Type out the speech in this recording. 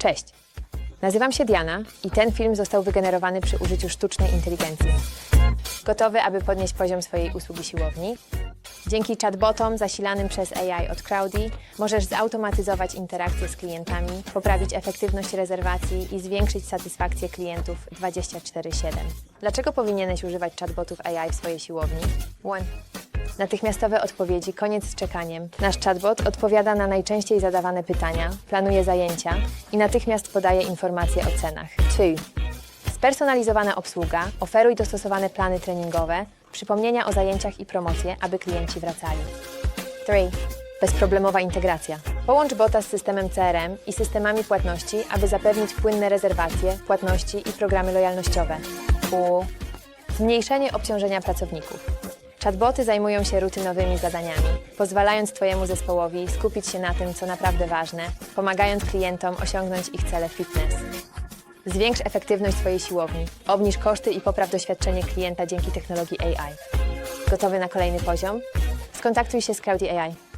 Cześć! Nazywam się Diana i ten film został wygenerowany przy użyciu sztucznej inteligencji. Gotowy, aby podnieść poziom swojej usługi siłowni? Dzięki chatbotom zasilanym przez AI od Crowdy możesz zautomatyzować interakcje z klientami, poprawić efektywność rezerwacji i zwiększyć satysfakcję klientów 24/7. Dlaczego powinieneś używać chatbotów AI w swojej siłowni? 1. Natychmiastowe odpowiedzi, koniec z czekaniem. Nasz chatbot odpowiada na najczęściej zadawane pytania, planuje zajęcia i natychmiast podaje informacje o cenach. 2. Spersonalizowana obsługa, oferuj dostosowane plany treningowe, przypomnienia o zajęciach i promocje, aby klienci wracali. 3. Bezproblemowa integracja. Połącz bota z systemem CRM i systemami płatności, aby zapewnić płynne rezerwacje, płatności i programy lojalnościowe. U. Zmniejszenie obciążenia pracowników. Chatboty zajmują się rutynowymi zadaniami, pozwalając Twojemu zespołowi skupić się na tym, co naprawdę ważne, pomagając klientom osiągnąć ich cele fitness. Zwiększ efektywność swojej siłowni, obniż koszty i popraw doświadczenie klienta dzięki technologii AI. Gotowy na kolejny poziom? Skontaktuj się z Crowdy AI.